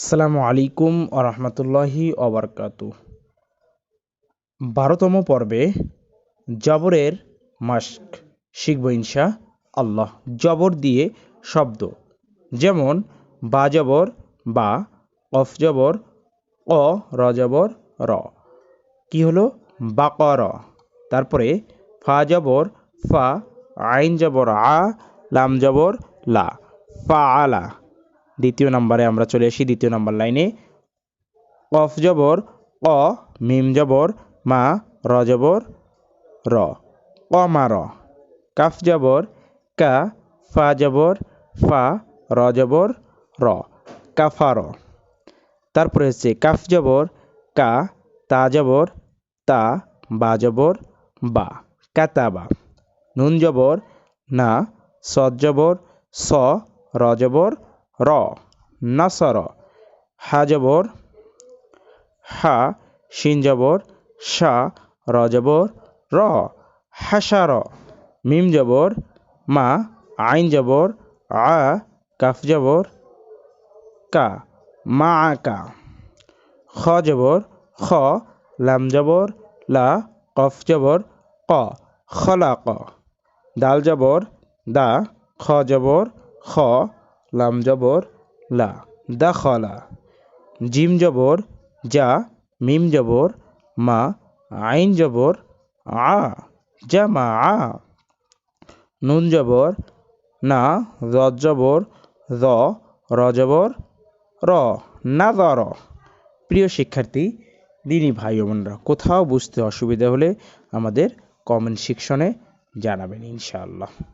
আসসালামু আলাইকুম আরহামতুল্লাহি অবরকাতু বারোতম পর্বে জবরের মাস্ক শিখব ইনশা আল্লাহ। জবর দিয়ে শব্দ। যেমন, বা জবর, বা, অফ জবর, অ, র জবর, র। কি হলো? বাকর। তারপরে, ফা জবর, ফা, আইন জবর, আ, লাম জবর, লা। ফা আলা। দ্বিতীয় নাম্বারে আমরা চলে আসি দ্বিতীয় নাম্বার লাইনে। কফ জবর অ মিম জবর, মা, র জবর, র। অমার কাফ জবর, কা, ফা জবর, ফা, র জবর, র। কাফার তারপরে হচ্ছে কাফ জবর, কা, তা জবর, তা, বা জবর, বা। কাতাবা নুন জবর, না সদ জবর, স, র জবর র, নাসর হা জবর হা শিন জবর শা র জবর র হাসার মিম জবর মা আইন জবর আ কাফ জবর কা মা আকা খ জবর খ লাম জবর লা কফ জবর ক খলা ক দাল জবর দা খ জবর খ লাম জবর, লা দা দাখলা। জিম জবর যা মিম জবর, মা, আইন জবর, আ, জামা, আ। নুন জবর, না রজ জবর, র র জবর, র নাদর প্রিয় শিক্ষার্থী, দিনী ভাই বোনরা, কোথাও বুঝতে অসুবিধা হলে আমাদের কমেন্ট সেকশনে জানাবেন ইনশাআল্লাহ।